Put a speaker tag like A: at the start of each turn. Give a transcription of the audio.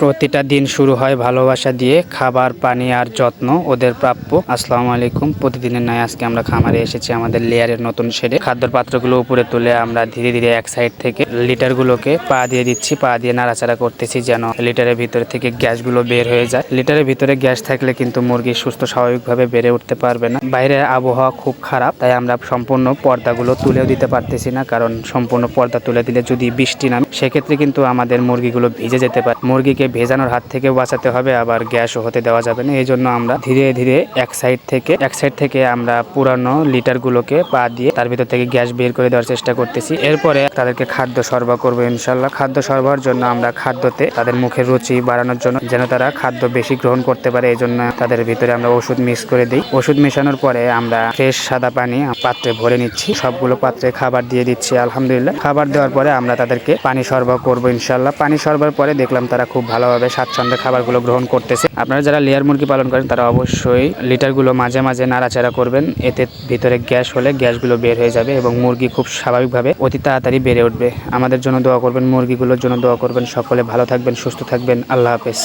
A: প্রতিটা দিন শুরু হয় ভালোবাসা দিয়ে, খাবার, পানি আর যত্ন, ওদের প্রাপ্য। আসসালামু আলাইকুম। প্রতিদিনের নয় আজকে আমরা খামারে এসেছি আমাদের লেয়ারের নতুন শেডে। খাদ্যর পাত্রগুলো উপরে তুলে আমরা ধীরে ধীরে এক সাইড থেকে লিটারগুলোকে পা দিয়ে দিচ্ছি, পা দিয়ে নাড়াচাড়া করতেছি যেন লিটারের ভিতরে থেকে গ্যাসগুলো বের হয়ে যায়। লিটারের ভিতরে গ্যাস থাকলে কিন্তু মুরগি সুস্থ স্বাভাবিকভাবে বেড়ে উঠতে পারবে না। বাইরের আবহাওয়া খুব খারাপ, তাই আমরা সম্পূর্ণ পর্দাগুলো তুলেও দিতে পারতেছি না, কারণ সম্পূর্ণ পর্দা তুলে দিলে যদি বৃষ্টি নামে, সেক্ষেত্রে কিন্তু আমাদের মুরগিগুলো ভিজে যেতে পারে। মুরগিকে ভেজানোর হাত থেকে বাঁচাতে হবে, আবার গ্যাসও হতে দেওয়া যাবে না। এই জন্য আমরা ধীরে ধীরে এক সাইড থেকে, এক সাইড থেকে আমরা পুরানো লিটারগুলোকে পা দিয়ে তার ভিতর থেকে গ্যাস বের করে দেওয়ার চেষ্টা করতেছি। এরপরে তাদেরকে খাদ্য সরবরাহ করব ইনশাল্লাহ। খাদ্য সরবরাহের জন্য আমরা খাদ্যতে তাদের মুখের রুচি বাড়ানোর জন্য যেন তারা খাদ্য বেশি গ্রহণ করতে পারে, এই জন্য তাদের ভিতরে আমরা ওষুধ মিক্স করে দিই। ওষুধ মেশানোর পরে আমরা ফ্রেশ সাদা পানি পাত্রে ভরে নিচ্ছি। সবগুলো পাত্রে খাবার দিয়ে দিচ্ছি, আলহামদুলিল্লাহ। খাবার দেওয়ার পরে আমরা তাদেরকে পানি সরবরাহ করব ইনশাল্লাহ। পানি সরবরাহ পরে দেখলাম তারা খুব ভালোভাবে স্বাচ্ছন্দ্য খাবারগুলো গ্রহণ করতেছে। আপনারা যারা লেয়ার মুরগি পালন করেন, তারা অবশ্যই লিটারগুলো মাঝে মাঝে নাড়াচাড়া করবেন। এতে ভিতরে গ্যাস হলে গ্যাসগুলো বের হয়ে যাবে এবং মুরগি খুব স্বাভাবিকভাবে অতি তাড়াতাড়ি বেড়ে উঠবে। আমাদের জন্য দোয়া করবেন, মুরগিগুলোর জন্য দোয়া করবেন। সকলে ভালো থাকবেন, সুস্থ থাকবেন। আল্লাহ হাফেজ।